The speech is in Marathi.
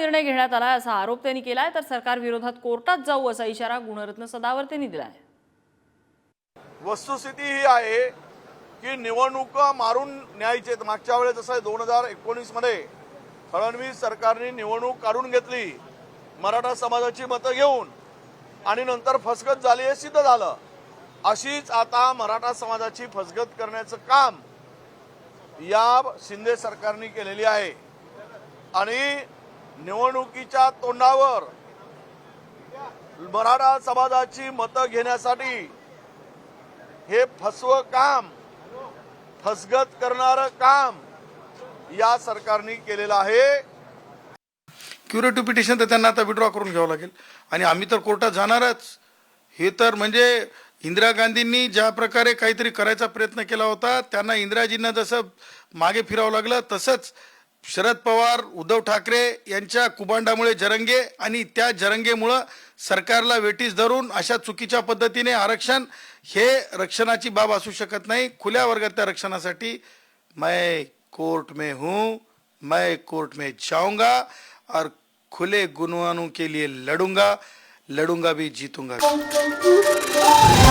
निर्णय घेण्यात आला असा आरोप त्यांनी केला आहे तर सरकार विरोधात कोर्टात जाऊ असा इशारा गुणरत्न सदावर्ते दिला दिलाय वस्तुस्थिती ही आहे की निवडणुका मारून न्यायचे मागच्या वेळेस जसं दोन हजार एकोणीसमध्ये फडणवीस सरकारने निवडणूक काढून घेतली मराठा समाजाची मतं घेऊन आणि नंतर फसगत झाली हे सिद्ध झालं. अशीच आता मराठा समाजाची फसगत करण्याचं काम या शिंदे सरकारने केलेली आहे. आणि निवडणुकीच्या तोंडावर मराठा समाजाची मतं घेण्यासाठी हे फसव काम फसगत करणारं काम या सरकारने केलेलं आहे. क्युरेटिव्ह पिटिशन तर त्यांना आता विड्रॉ करून घ्यावं लागेल. आणि आम्ही तर कोर्टात जाणारच. हे तर म्हणजे इंदिरा गांधींनी ज्या प्रकारे काहीतरी करायचा प्रयत्न केला होता त्यांना इंदिराजींना जसं मागे फिरावं लागलं तसंच शरद पवार उद्धव ठाकरे यांच्या कुबांडामुळे जरंगे आणि त्या जरंगेमुळं सरकारला वेटीस धरून अशा चुकीच्या पद्धतीने आरक्षण हे रक्षणाची बाब असू शकत नाही. खुल्या वर्गातल्या रक्षणासाठी मैं कोर्ट में हूँ मैं कोर्ट में जाऊंगा और खुले गुनवानों के लिए लड़ूंगा लड़ूंगा भी जीतूंगा। भी